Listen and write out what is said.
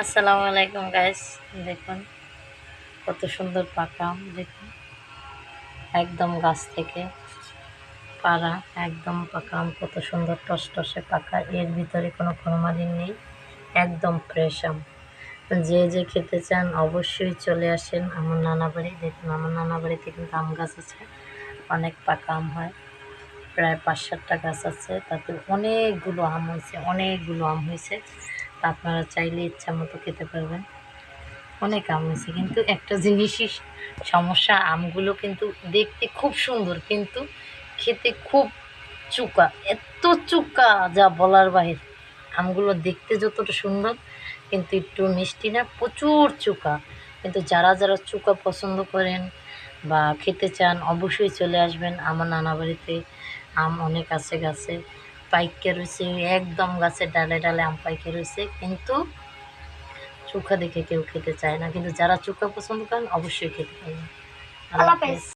আসসালামু আলাইকুম গাইস দেখুন, কত সুন্দর পাকা আম দেখুন। একদম গাছ থেকে পাড়া, একদম পাকা, আম কত সুন্দর টসটসে পাকা। এর ভিতরে কোনো ফরমালিন নেই, একদম ফ্রেশ আম। যে যে খেতে চান অবশ্যই চলে আসেন আমার নানা বাড়ি। দেখুন, আমার নানা বাড়িতে কিন্তু আম গাছ আছে, অনেক পাকা আম হয়। প্রায় পাঁচ সাতটা গাছ আছে, তাতে অনেকগুলো আম হয়েছে, অনেকগুলো আম হয়েছে। আপনারা চাইলে ইচ্ছা মতো খেতে পারবেন। অনেক আম হয়েছে, কিন্তু একটা জিনিসই সমস্যা, আমগুলো কিন্তু দেখতে খুব সুন্দর, কিন্তু খেতে খুব চুকা, এত চুকা যা বলার বাহির। আমগুলো দেখতে যতটা সুন্দর, কিন্তু একটু মিষ্টি না, প্রচুর চুকা। কিন্তু যারা যারা চুকা পছন্দ করেন বা খেতে চান, অবশ্যই চলে আসবেন। আমার নানা বাড়িতে আম অনেক আছে গাছে। পাইকে রয়েছে একদম গাছের ডালে ডালে আম পাইকে রয়েছে কিন্তু চোখা দেখে কেউ খেতে চায় না। কিন্তু যারা চোখা পছন্দ করেন অবশ্যই খেতে পারেন। আল্লাহ